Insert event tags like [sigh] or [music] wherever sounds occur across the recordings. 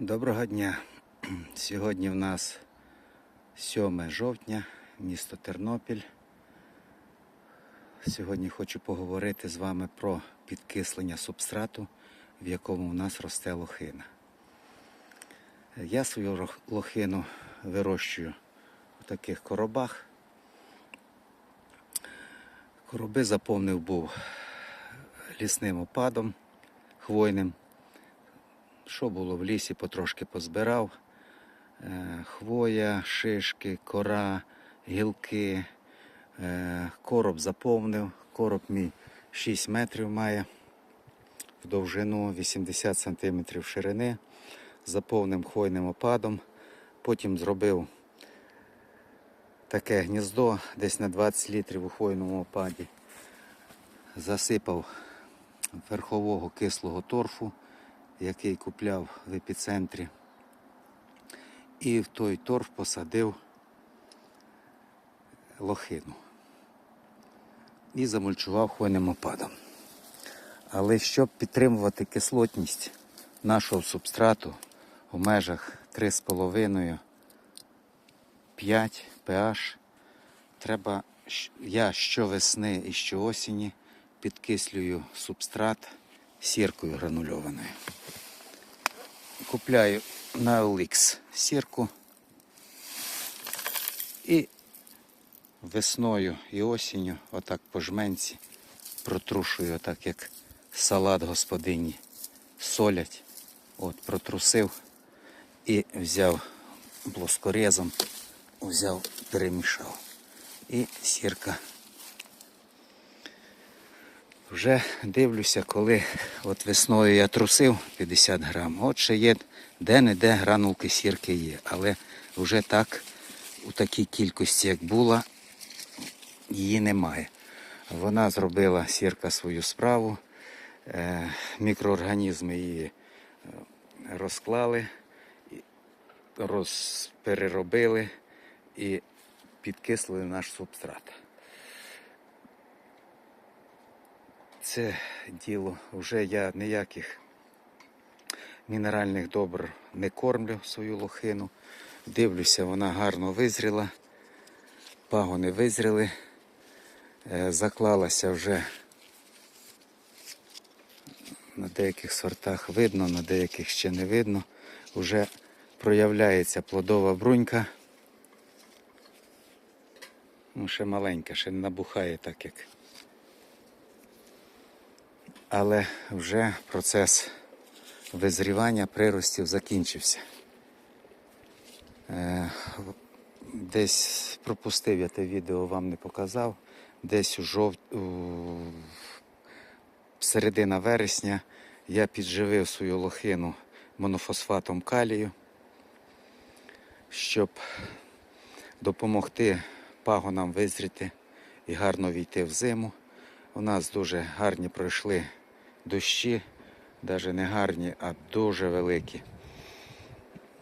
Доброго дня. [clears throat] Сьогодні в нас 7 жовтня, місто Тернопіль. Сьогодні хочу поговорити з вами про підкислення субстрату, в якому в нас росте лохина. Я свою лохину вирощую у таких коробах. Короби заповнив був лісним опадом хвойним. Що було в лісі, потрошки позбирав. Е, Хвоя, шишки, кора, гілки. Е, Короб заповнив. Короб мій 6 метрів має в довжину 80 см ширини. Заповнив хвойним опадом. Потім зробив таке гніздо десь на 20 літрів у хвойному опаді. Засипав верхового кислого торфу який купляв в епіцентрі. І в той торф посадив лохину. І замульчував хвойним опадом. Але щоб підтримувати кислотність нашого субстрату у межах 3,5 5 pH, треба, я щовесни і щоосені підкислюю субстрат сіркою гранульованою. Купляю на OLX сірку і весною і осінню, отак по жменці, протрушую, отак як салат господині солять. От, протрусив і взяв плоскорезом, взяв, перемішав. І сірка вже дивлюся, коли от весною я трусив 50 грам. От ще є де-не-де гранулки сірки є. Але вже так у такій кількості, як була, її немає. Вона зробила сірка свою справу. Е, мікроорганізми її е, розклали, і і підкислили наш субстрат. Це діло. Вже я ніяких мінеральних добр не кормлю свою лохину. Дивлюся, вона гарно визріла, пагони визріли, Е, заклалася вже на деяких сортах видно, на деяких ще не видно. Уже проявляється плодова брунька. Ну, ще маленька, ще не набухає так, як але вже процес визрівання приростів закінчився. Е, Десь пропустив я те відео, вам не показав. Десь у жов... середина вересня я підживив свою лохину монофосфатом калію, щоб допомогти пагонам визріти і гарно війти в зиму. У нас дуже гарні пройшли дощі, навіть не гарні, а дуже великі.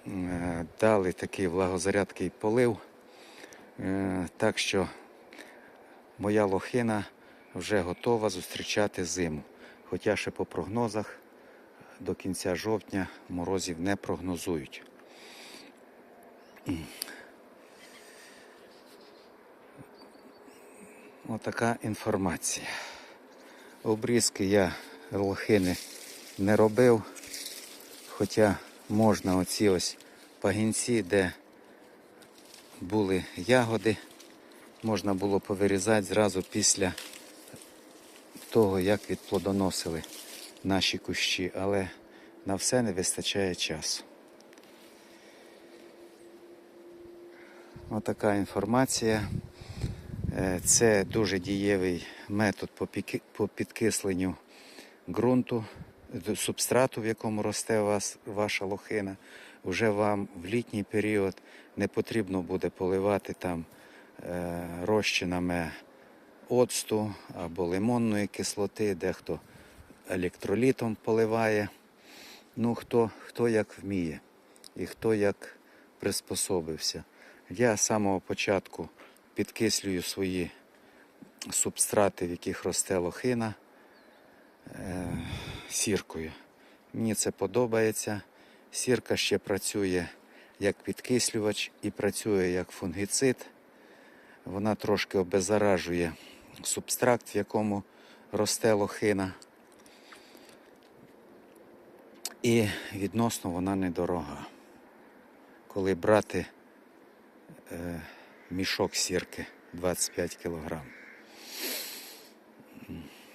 Е, Дали такий влагозарядкий полив. Е, Так що моя лохина вже готова зустрічати зиму. Хоча ще по прогнозах до кінця жовтня морозів не прогнозують. Отака інформація. Обрізки я лохини не робив, хоча можна оці ось пагінці, де були ягоди, можна було повирізати зразу після того, як відплодоносили наші кущі, але на все не вистачає часу. Отака інформація. Е, Це дуже дієвий метод по підкисленню ґрунту, субстрату, в якому росте вас ваша лохина. Вже вам в літній період не потрібно буде поливати там е, розчинами оцту або лимонної кислоти, дехто електролітом поливає. Ну, хто, хто як вміє і хто як приспособився. Я з самого початку підкислюю свої субстрати, в яких росте лохина е, сіркою. Мені це подобається. Сірка ще працює як підкислювач і працює як фунгіцид. Вона трошки обеззаражує субстракт, в якому росте лохина. І відносно вона недорога. Коли брати е, мішок сірки 25 кг.